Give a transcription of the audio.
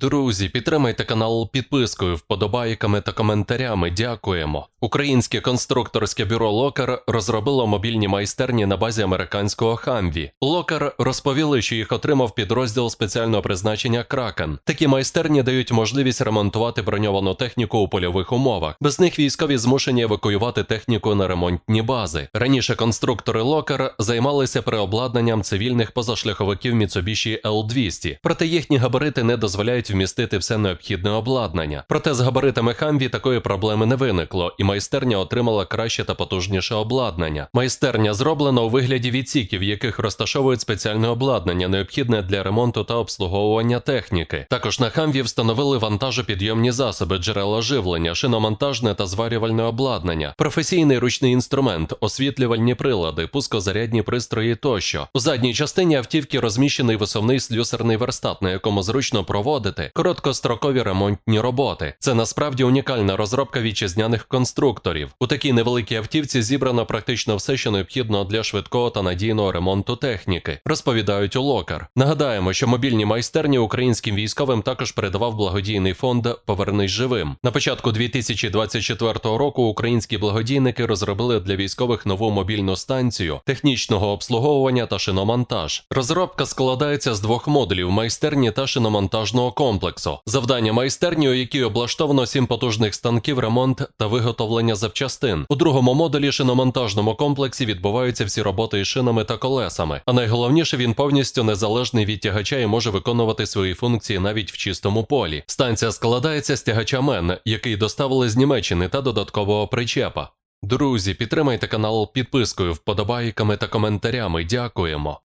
Друзі, підтримайте канал підпискою, вподобайками та коментарями. Дякуємо. Українське конструкторське бюро Локар розробило мобільні майстерні на базі американського Хамві. Локар розповіли, що їх отримав підрозділ спеціального призначення Кракен. Такі майстерні дають можливість ремонтувати броньовану техніку у польових умовах. Без них військові змушені евакуювати техніку на ремонтні бази. Раніше конструктори Локар займалися переобладнанням цивільних позашляховиків Mitsubishi L200, проте їхні габарити не дозволяють вмістити все необхідне обладнання. Проте з габаритами Хамві такої проблеми не виникло, і майстерня отримала краще та потужніше обладнання. Майстерня зроблена у вигляді відсіків, в яких розташовують спеціальне обладнання, необхідне для ремонту та обслуговування техніки. Також на Хамві встановили вантажопідйомні засоби, джерела живлення, шиномонтажне та зварювальне обладнання, професійний ручний інструмент, освітлювальні прилади, пускозарядні пристрої тощо. У задній частині автівки розміщений висувний слюсарний верстат, на якому зручно проводити короткострокові ремонтні роботи. Це насправді унікальна розробка вітчизняних конструкторів. У такій невеликій автівці зібрано практично все, що необхідно для швидкого та надійного ремонту техніки, розповідають у Локар. Нагадаємо, що мобільні майстерні українським військовим також передавав благодійний фонд Повернись живим. На початку 2024 року українські благодійники розробили для військових нову мобільну станцію технічного обслуговування та шиномонтаж. Розробка складається з двох модулів майстерні та шиномонтажного комплексу. Завдання майстерні, у якій облаштовано сім потужних станків, ремонт та виготовлення запчастин. У другому модулі шиномонтажному комплексі відбуваються всі роботи із шинами та колесами. А найголовніше він повністю незалежний від тягача і може виконувати свої функції навіть в чистому полі. Станція складається з тягача Мен, який доставили з Німеччини та додаткового причепа. Друзі, підтримайте канал підпискою, вподобайками та коментарями. Дякуємо.